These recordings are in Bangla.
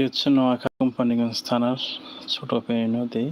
এটি হচ্ছে নোয়াখা কোম্পানিগঞ্জ থানার ছোট পেয়ে নদী।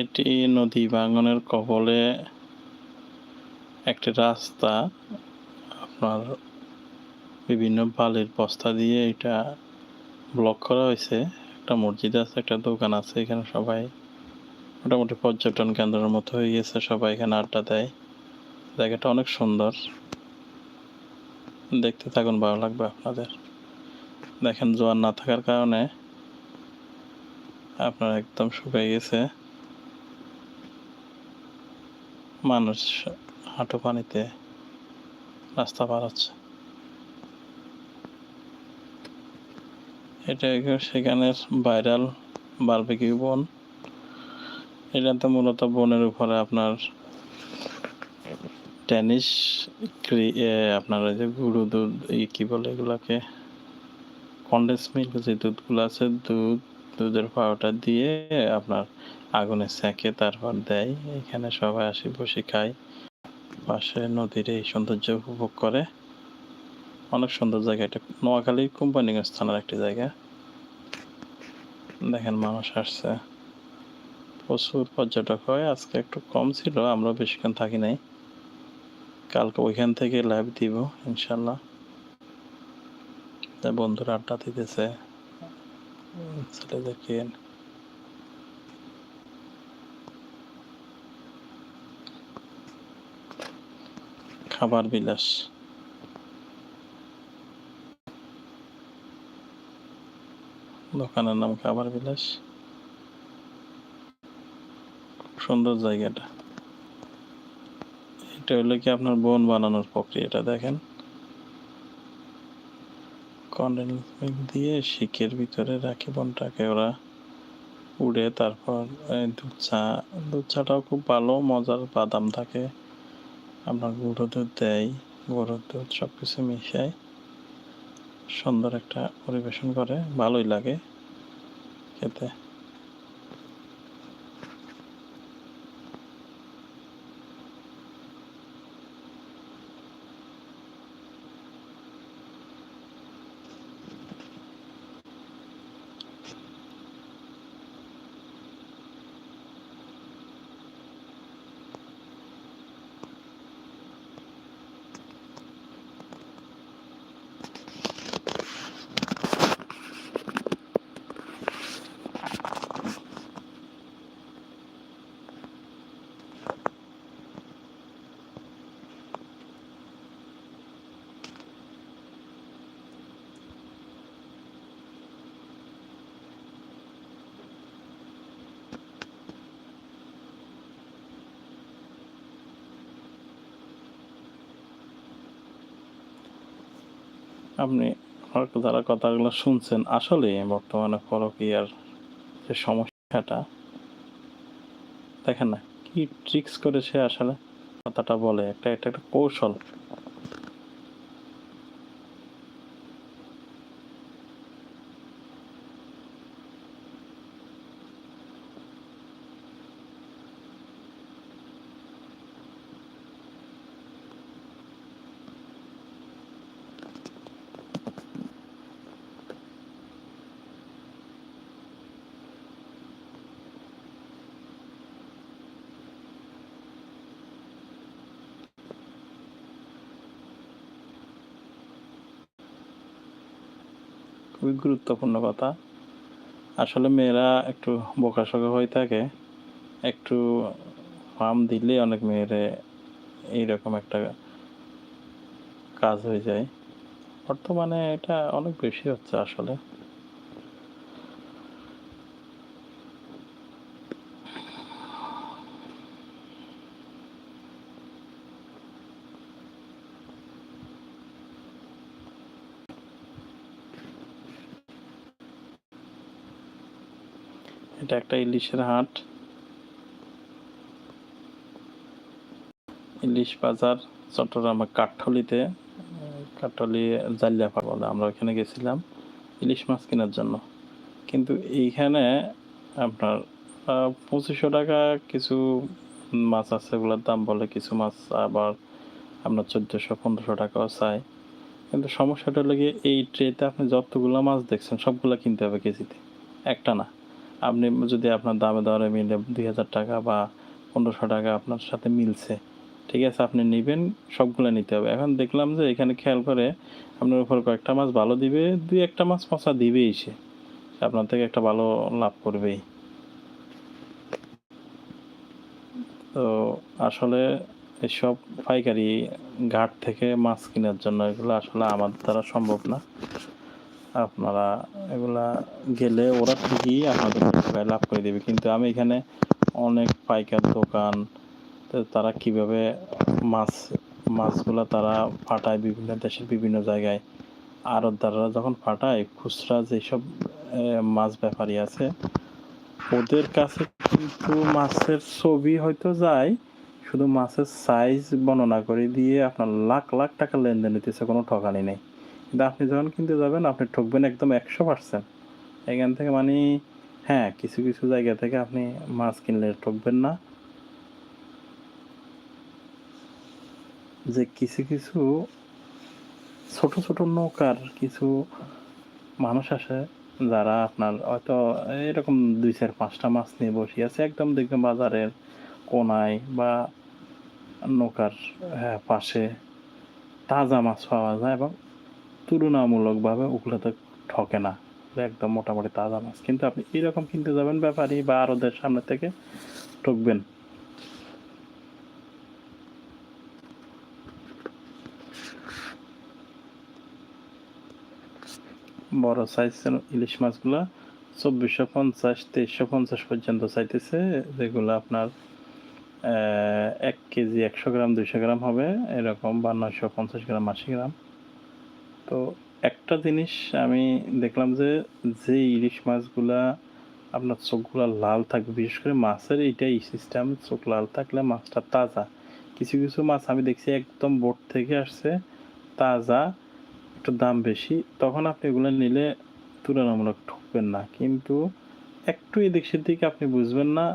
এটি নদী ভাঙনের কবলে একটি রাস্তা। আপনার বিভিন্ন বালির বস্তা দিয়ে এটা ব্লক করা হয়েছে। একটা মসজিদ আছে, একটা দোকান আছে, এখানে সবাই মোটামুটি পর্যটন কেন্দ্রের মতো হয়ে গেছে, সবাই এখানে আড্ডা দেয়। জায়গাটা অনেক সুন্দর। দেখতে থাকুন, ভালো লাগবে আপনাদের। দেখেন জোয়ার না থাকার কারণে আপনার একদম শুকিয়ে গেছে। মানুষ হাঁটু পানিতে রাস্তা পার হচ্ছে। এটা সেখানের ভাইরাল বারবিকিউ বন। এটাতে মূলত বনের উপরে আপনার টেনিস আপনার ওই যে গুঁড়ো দুধ এই কি বলে এগুলাকে? কন্ডেন্স মিল্ক যে দুধগুলো আছে, দুধ, দুধের পাউডার দিয়ে আপনার আগুনে সেঁকে তারপর দেয়। এখানে সবাই আসি, বসে খায়। পাশে নদীর এই সৌন্দর্য উপভোগ করে। অনেক সুন্দর জায়গা এটা। নোয়াখালী কোম্পানিগঞ্জ থানার একটি জায়গা। দেখেন মানুষ আসছে। প্রচুর পর্যটক হয়। আজকে একটু কম ছিল আমরা বেশিক্ষণ থাকি নাই। কালকে ওইখান থেকে লাইভ দিব, ইনশাল্লাহ। বন্ধুরা আড্ডা দিতেছে। ছেলেদেরকে খাবার বিলাস। দোকানের নাম খাবার বিলাস। সুন্দর জায়গাটা। এটা হলো কি আপনার বোন বানানোর প্রক্রিয়াটা, দেখেন। কন্ডেন্স দিয়ে শিকের ভিতরে রাখি বনটাকে ওরা। উড়ে তারপর দুধ চা, দুধ চাটাও খুব ভালো, মজার বাদাম থাকে। আপনার গুঁড়ো দুধ দেয় গরুর দুধ সব কিছু মিশাই। সুন্দর একটা পরিবেশন করে, ভালোই লাগে খেতে। আপনি যারা কথাগুলো শুনছেন। আসলে বর্তমানে পরকীয়ার যে সমস্যাটা, দেখেন না, কি ট্রিক্স করে সে আসলে কথাটা বলে? একটা একটা একটা কৌশল। খুবই গুরুত্বপূর্ণ কথা। আসলে মেয়েরা একটু বোকাশোকা হয়ে থাকে। একটু ফার্ম দিলে অনেক মেয়েরে এইরকম একটা কাজ হয়ে যায়। বর্তমানে এটা অনেক বেশি হচ্ছে আসলে। এটা একটা ইলিশের হাট। ইলিশ বাজার চট্টগ্রামের কাঠঠলিতে কাঠঠলি জাল্লাপাড় বলে আমরা ওখানে গেছিলাম ইলিশ মাছ কেনার জন্য। কিন্তু এইখানে আপনার পঁচিশশো টাকা কিছু মাছ আছে, এগুলোর দাম বলে কিছু মাছ আবার আপনার চোদ্দোশো, পনেরোশো টাকাও চাই। কিন্তু সমস্যাটা হলো এই ট্রেতে আপনি যতগুলো মাছ দেখছেন, সবগুলো কিনতে হবে কেজিতে। একটা না। আপনি যদি আপনার দামে দরে মিলে দুই হাজার টাকা বা পনেরোশো টাকা আপনার সাথে মিলছে, ঠিক আছে, আপনি নেবেন, সবগুলো নিতে হবে। এখন দেখলাম যে এখানে খেয়াল করে আপনার উপর কয়েকটা মাছ ভালো দিবে, দুই একটা মাছ পচা দিবেই সে। আপনার থেকে একটা ভালো লাভ করবেই। তো আসলে এসব পাইকারি ঘাট থেকে মাছ কেনার জন্য এগুলো আসলে আমার দ্বারা সম্ভব না। আপনারা এগুলা গেলে ওরা ঠিকই আপনাদের টাকায় লাভ করে দেবে। কিন্তু আমি এখানে অনেক পাইকার দোকান তারা কীভাবে মাছ, মাছগুলা তারা ফাটায় বিভিন্ন দেশের বিভিন্ন জায়গায়। আড়তদাররা যখন ফাটায় খুচরা যেসব মাছ ব্যাপারী আছে, ওদের কাছে কিন্তু মাছের ছবি হয়তো যায়, শুধু মাছের সাইজ বর্ণনা করে দিয়ে আপনার লাখ লাখ টাকা লেনদেন হইতেছে, কোনো ঠকানি নেই। কিন্তু আপনি যখন কিনতে যাবেন আপনি ঠকবেন একদম একশো পার্সেন্ট এখান থেকে মানে হ্যাঁ কিছু কিছু জায়গা থেকে আপনি মাছ কিনলে ঠকবেন না। যে কিছু কিছু ছোট ছোট নৌকার কিছু মানুষ আসে যারা আপনার হয়তো এরকম দুই চার পাঁচটা মাছ নিয়ে বসে আছে একদম দেখবেন বাজারের কোনায় বা নৌকার হ্যাঁ, পাশে তাজা মাছ পাওয়া যায় এবং তুলনামূলকভাবে ওগুলোতে ঠকে না। একদম মোটামুটি তাজা মাছ। কিন্তু আপনি এরকম কিনতে যাবেন ব্যাপারী বা আরদের সামনে থেকে ঠকবেন। বড় সাইজ ইলিশ মাছগুলা চব্বিশশো পঞ্চাশ, তেইশশো পঞ্চাশ পর্যন্ত চাইতেছে, যেগুলো আপনার এক কেজি একশো গ্রাম, দুইশো গ্রাম হবে। এরকম বা নয়শো পঞ্চাশ গ্রাম, আশি গ্রাম। তো একটা জিনিস আমি দেখলাম যে যে ইলিশ মাছগুলা আপনার চোখগুলা লাল থাকবে, বিশেষ করে মাছের এইটাই সিস্টেম চোখ লাল থাকলে মাছটা তাজা। কিছু কিছু মাছ আমি দেখছি একদম বোট থেকে আসছে, তাজা, একটু দাম বেশি। তখন আপনি এগুলো নিলে তুলনামূলক ঠকবেন না। কিন্তু একটু এদিক সেদিক আপনি বুঝবেন না,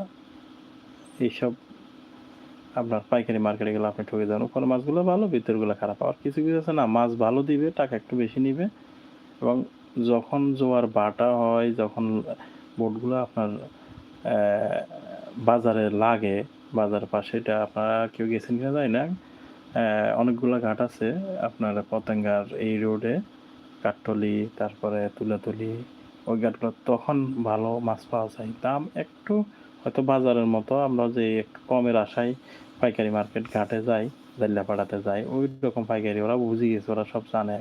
এইসব আপনার পাইকারি মার্কেটে গেলে আপনি ঠকে যাবেন উপরে মাছগুলো ভালো, ভিতরগুলো খারাপ। আর কিছু কিছু আছে না, মাছ ভালো দিবে, টাকা একটু বেশি নিবে। এবং যখন জোয়ার বাটা হয়, যখন বোটগুলো আপনার বাজারে লাগে, বাজার পাশে, এটা আপনারা কেউ গেছেন কিনা যায় না। অনেকগুলো ঘাট আছে আপনার পতেঙ্গার এই রোডে কাঠটলি তারপরে তুলাতুলি। ওই ঘাটগুলো তখন ভালো মাছ পাওয়া যায়। দাম একটু হয়তো বাজারের মতো, আমরা যে একটু কমের আশায় পাইকারি মার্কেট ঘাটে যাই জাল্লাপাড়াতে যাই ওই রকম পাইকারি ওরা বুঝে গেছে, ওরা সব জানে।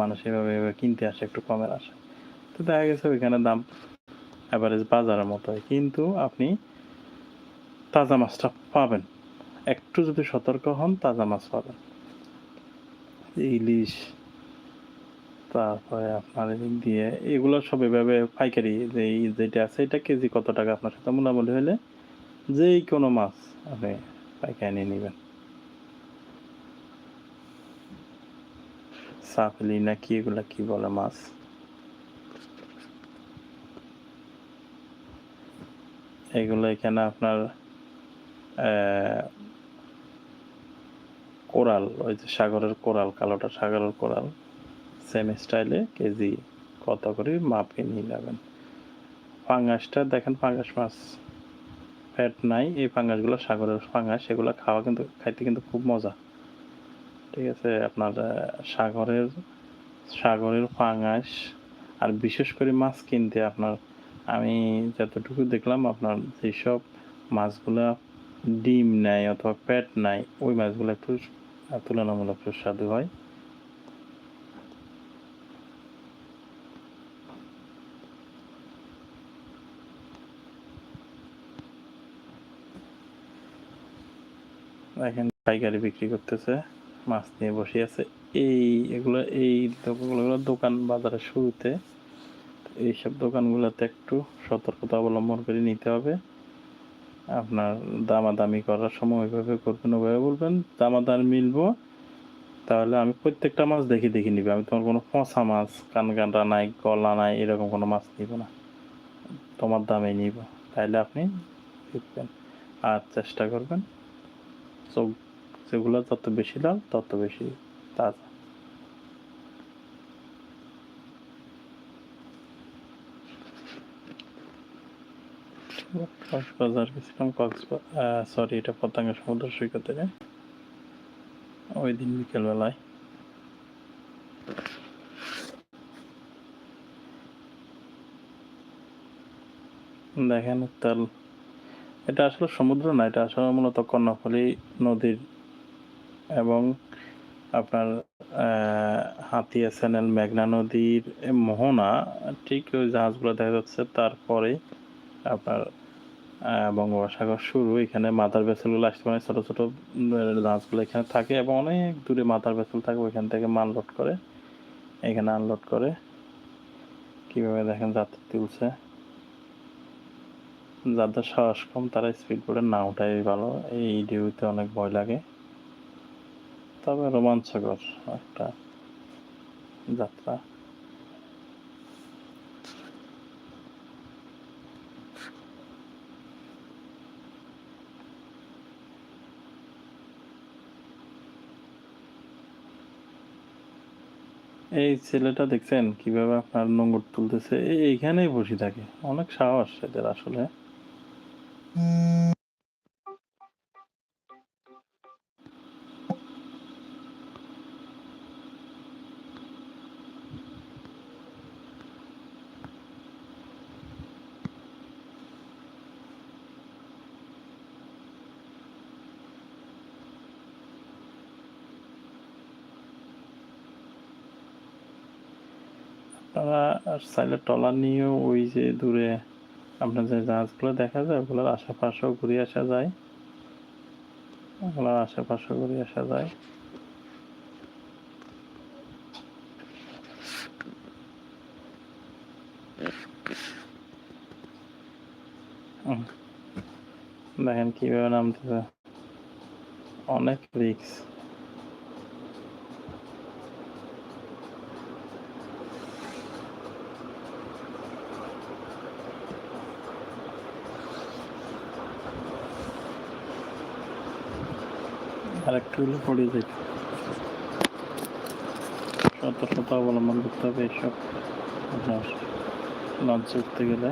মানুষ এভাবে এভাবে কিনতে আসে, একটু কমের আসে। তো দেখা গেছে ওইখানে দাম অ্যাভারেজ বাজারের মতো হয় কিন্তু আপনি তাজা মাছটা পাবেন। একটু যদি সতর্ক হন, তাজা মাছ পাবেন। ইলিশ, তারপরে আপনার এদিক দিয়ে এগুলো সব এভাবে পাইকারি যে যেটা আছে, এটা কেজি কত টাকা? আপনার সাথে মোটামুটি হলে যেই কোনো মাছ আপনি পাইকারি নিয়ে নেবেন সাফলি না কি এগুলা কি মাছ এগুলো এখানে আপনার কোরাল ওই যে সাগরের কোরাল কালোটা সাগরের কোরাল সেম স্টাইলে কেজি কত করে মাপে নিয়ে নেবেন পাঙ্গাসটা দেখেন পাঙ্গাস মাছ ফ্যাট নাই, এই পাঙ্গাসগুলো সাগরের পাঙ্গাস এগুলো খাওয়া কিন্তু, খাইতে কিন্তু খুব মজা। ঠিক আছে, আপনার সাগরের সাগরের ফাঙ্গাস, আর বিশেষ করে মাছ কিনতে আপনার, আমি যতটুকু দেখলাম আপনার যেসব মাছগুলা ডিম নেয় অথবা পেট নেয়, ওই মাছগুলো একটু তুলনামূলক সুস্বাদু হয়। দেখেন পাইকারি বিক্রি করতেছে, মাছ নিয়ে বসে আছে। এই এগুলো, এই দোকানগুলো দোকান বাজারের শুরুতে। এইসব দোকানগুলোতে একটু সতর্কতা অবলম্বন করে নিতে হবে। আপনার দামাদামি করার সময় ওইভাবে করবেন, ওইভাবে বলবেন দামাদামি মিলবো, তাহলে আমি প্রত্যেকটা মাছ দেখি দেখি নিবে। আমি তোমার কোনো পচা মাছ কানকানটা নাই গলা নাই, এরকম কোনো মাছ নিব না। তোমার দামে নিব, তাইলে আপনি দেখবেন আর চেষ্টা করবেন চোখ যেগুলো যত বেশি লাল তত বেশি তাজা। কক্সবাজার গেছিলাম কক্সবাজার সরি এটা পতাঙ্গা সমুদ্র সৈকত ওই দিন বিকেলবেলায়। দেখেন তাল এটা আসলে সমুদ্র না, এটা আসলে মূলত কর্ণফুলী নদীর এবং আপনার হাতিয়া চ্যানেল মেঘনা নদীর মোহনা, ঠিক ওই জাহাজগুলো দেখা যাচ্ছে। তারপরে আপনার বঙ্গোপসাগর শুরু, এখানে মাদার ভেসেলগুলো আসতে পারে, ছোটো ছোটো জাহাজগুলো এখানে থাকে এবং অনেক দূরে মাদার ভেসেল থাকে, ওইখান থেকে মাল লোড করে, এখানে আনলোড করে, কীভাবে দেখেন যাত্রী তুলছে। যাদের সাহস কম তারা স্পিড বোর্ডে না ওঠাই ভালো। এই ডিউতে অনেক ভয় লাগে। তবে রোমাঞ্চকর একটা যাত্রা। এই ছেলেটা দেখছেন কীভাবে আপনার নোংর তুলতেছে? এইখানেই বসে থাকে। অনেক সাহস এদের আসলে। আপনারা চাইলে ট্রলার নিয়েও ওই যে দূরে আপনার যে জাহাজগুলো দেখা যায়, ওগুলোর আশেপাশেও ঘুরে আসা যায়। ওগুলোর আশেপাশেও ঘুরে আসা যায়। দেখেন কীভাবে নামতেছে। অনেক রিক্স আর হলে পড়ে সতর্কতা অবলম্বন করতে হবে এইসব। আপনার লঞ্চে উঠতে গেলে।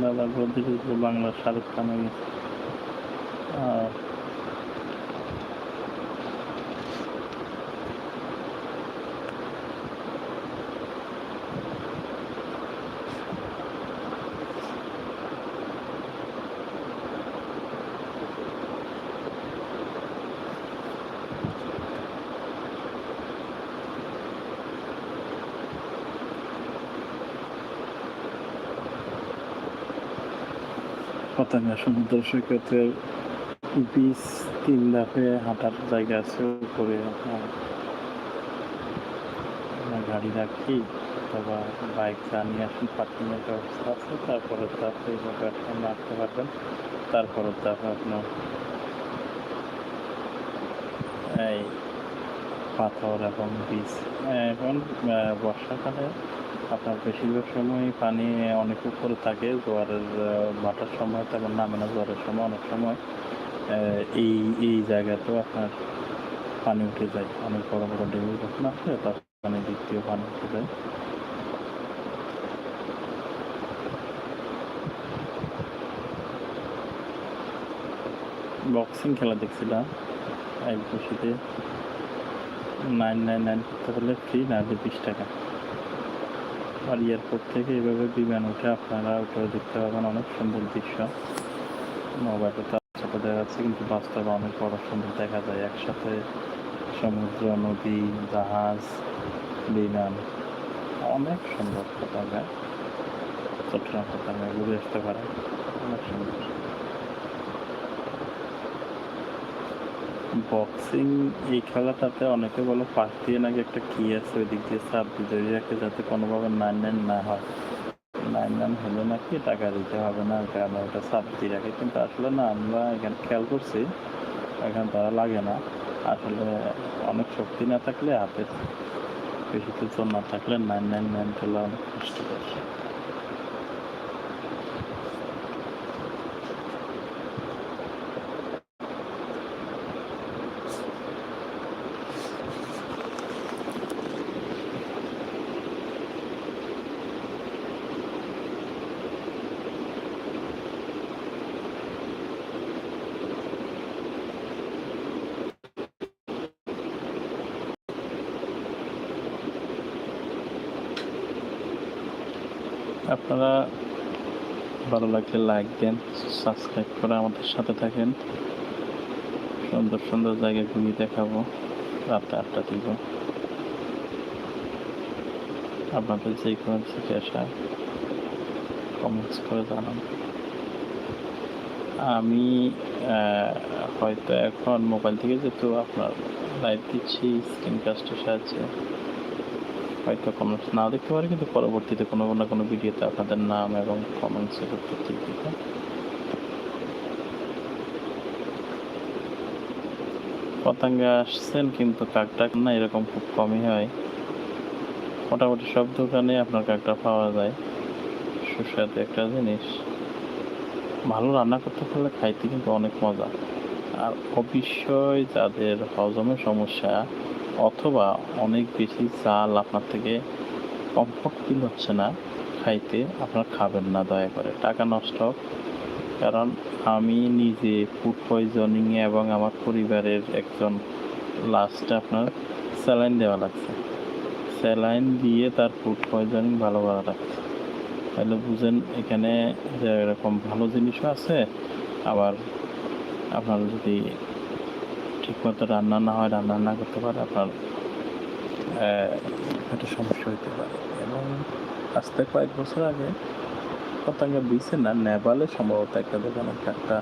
দাদা বাংলা শাহরুখ খান হয়ে গেছে আর পতাঙ্গা সমুদ্র সৈকতের বিচ তিন ধাপে হাঁটার জায়গা আছে উপরে আপনার গাড়ি রাখি অথবা বাইক নিয়ে আসেন পার্কিংয়ের ব্যবস্থা আছে, তারপরে এইভাবে আপনি নামতে পারবেন। তারপরে ধাপে আপনার এই পাথর এবং বীজ এখন বর্ষাকালে আপনার বেশিরভাগ সময় পানি অনেক উপরে থাকে, জোয়ারের ভাটার সময়, তেমন নামে না জোয়ারের সময়, অনেক সময়। এই এই জায়গাতেও আপনার পানি উঠে যায়। অনেক বড় বড় ঢেউ যখন আসে দোকানে দিক দিয়ে পানি উঠে যায়। বক্সিং খেলা দেখছিলাম, এক বসিতে। নাইন নাইন নাইন করতে পারলে ফ্রি না বিশ টাকা। আর এয়ারপোর্ট থেকে এভাবে বিমান উঠে আপনারা উপরে দেখতে পাবেন অনেক সুন্দর দৃশ্য। মোবাইলে তো দেখা যাচ্ছে, কিন্তু বাস্তবে অনেক বড় সুন্দর দেখা যায়। একসাথে সমুদ্র, নদী, জাহাজ, বিমান, অনেক সুন্দর পতাকা চট্টগ্রাম পতাকা ঘুরে আসতে পারে অনেক সুন্দর। বক্সিং এই খেলাটাতে অনেকে বলো পাশ দিয়ে নাকি একটা কি আছে ওই দিক দিয়ে সাপ দিতে রাখে যাতে কোনোভাবে নাইন নাইন না হয়। নাইন নাইন হলে নাকি টাকা দিতে হবে না ওই কারণে ওটা সাপ দিয়ে রাখে? কিন্তু আসলে না, আমরা এখানে খেয়াল করছি, এখানে তারা লাগে না। আসলে অনেক শক্তি না থাকলে হাতে বেশিতে জোর না থাকলে নাইন নাইন নাইন তোলা অনেক কষ্ট কষ্টকর আপনারা ভালো লাগলে লাইক দেন সাবস্ক্রাইব করে আমাদের সাথে থাকেন। সুন্দর সুন্দর জায়গা ঘুরিয়ে দেখাবো, রাতে আটটা দিব। আপনাদের যে কোনো আসা কমেন্টস করে জানান। আমি হয়তো এখন মোবাইল থেকে যেহেতু আপনার লাইভ দিচ্ছি স্ক্রিন কাস্টের সাহায্যে। হয়তো কমেন্টস না দেখতে পারি, কিন্তু পরবর্তীতে কোনো না কোনো ভিডিওতে আপনাদের নাম এবং কমেন্টস এর উত্তর দিয়ে দিব পতঙ্গে আসছেন কিন্তু কাকটাক না, এরকম খুব কমই হয়। মোটামুটি সব দোকানে আপনার কাকটা পাওয়া যায়। সুস্বাদু একটা জিনিস। ভালো রান্না করতে পারলে খাইতে কিন্তু অনেক মজা। আর অবশ্যই যাদের হজমের সমস্যা অথবা অনেক বেশি চাল আপনার থেকে কমফর্ট ফিল হচ্ছে না, খাইতে আপনার খাবেন না দয়া করে। টাকা নষ্ট। কারণ আমি নিজে ফুড পয়জনিং এবং আমার পরিবারের একজন লাস্টে আপনার স্যালাইন দেওয়া লাগছে। স্যালাইন দিয়ে তার ফুড পয়জনিং ভালো করা লাগছে। তাহলে বুঝেন এখানে এরকম ভালো জিনিসও আছে, আবার আপনার যদি ঠিকমতো রান্না না হয়, রান্না না করতে পারে, আপনার একটা সমস্যা হতে পারে। এবং আজ থেকে কয়েক বছর আগে পতাঙ্গা বিচে না, নেপালে সম্ভবত একটা দোকানে, একটা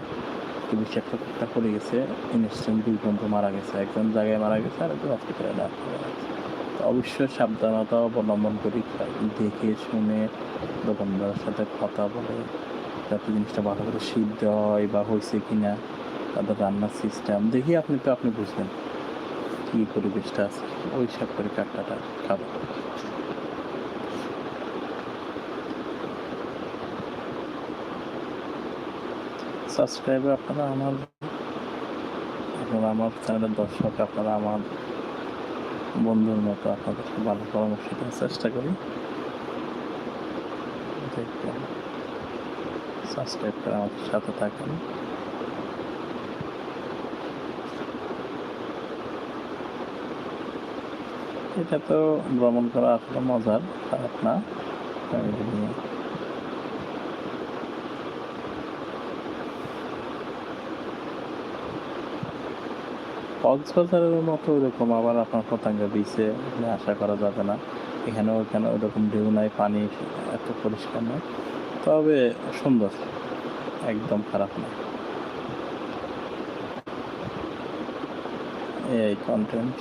কি বেশি একটা একটা পড়ে গেছে, ইনস্ট্যান্ট দুই বন্ধু মারা গেছে, একজন জায়গায় মারা গেছে, আর একজন হসপিটালে তো অবশ্যই সাবধানতা অবলম্বন করি, দেখে শুনে দোকানদারের সাথে কথা বলে, যাতে জিনিসটা ভালো করে সিদ্ধ হয় বা হয়েছে কিনা। তাদের রান্নার সিস্টেম দেখি আপনি তো আপনি বুঝবেন কী পরিবেশটা আছে। ওই সব করে কাটাটা খাব। সাবস্ক্রাইবে আপনারা আমার আপনারা আমার চ্যানেলের দর্শক আপনারা আমার বন্ধুর মতো আপনাদেরকে ভালো পরামর্শ দেওয়ার চেষ্টা করি। সাবস্ক্রাইব করে আমাদের সাথে থাকেন। এটা তো ভ্রমণ করা আসলে মজার, খারাপ না। কক্সবাজারের মতো ওরকম আবার আপনার পতাঙ্গা বিচে আশা করা যাবে না। এখানে ওখানে ওরকম ঢেউ নাই, পানি এত পরিষ্কার নয় তবে সুন্দর, একদম খারাপ না। এই কন্টেন্ট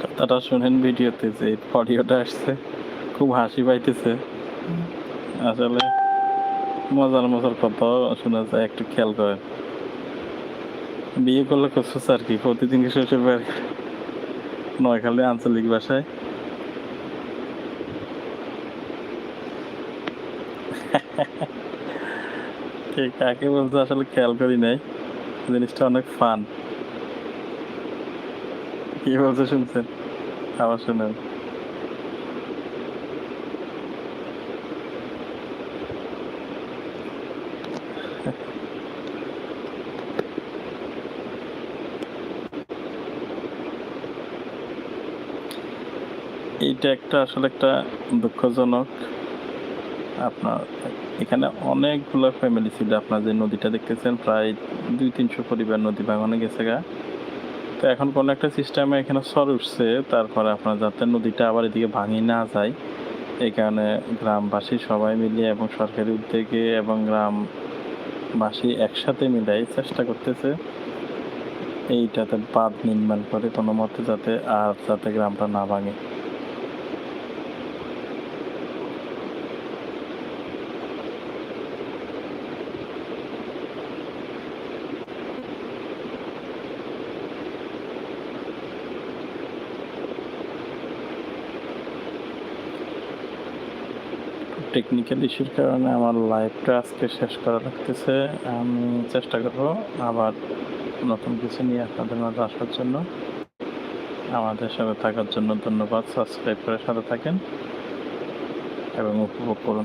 কথাটা শুনেন ভিডিওতে যে অডিওটা আসছে, খুব হাসি পাইতেছে। আসলে মজার মজার কথা শোনা যায়, একটু খেয়াল করেন। বিয়ে করলে করছ আর কি, প্রতিদিন কি শ্বশুর নয়খালী আঞ্চলিক ভাষায়? কাকে বলছে আসলে খেয়াল করি নাই। জিনিসটা অনেক ফান কি বলছে শুনছেন? আবার শুনেন। এইটা একটা আসলে একটা দুঃখজনক আপনার, এখানে অনেকগুলো ফ্যামিলি ছিল। আপনার যে নদীটা দেখতেছেন, প্রায় দুই তিনশো পরিবার নদী ভাঙনে গেছে গা। তো এখন কোনো একটা সিস্টেমে এখানে সর উঠছে, তারপরে আপনার যাতে নদীটা আবার এদিকে ভাঙি না যায়। এই কারণে গ্রামবাসী সবাই মিলিয়ে এবং সরকারি উদ্যোগে এবং গ্রামবাসী একসাথে মিলাই চেষ্টা করতেছে এইটাতে বাঁধ নির্মাণ করে কোনো মতে যাতে আর যাতে গ্রামটা না ভাঙে। টেকনিক্যাল ইস্যুর কারণে আমার লাইফটা আজকে শেষ করা লাগতেছে। আমি চেষ্টা করব আবার নতুন কিছু নিয়ে আপনাদের মাঝে আসার জন্য। আমাদের সাথে থাকার জন্য ধন্যবাদ। সাবস্ক্রাইব করে সাথে থাকেন এবং উপভোগ করুন।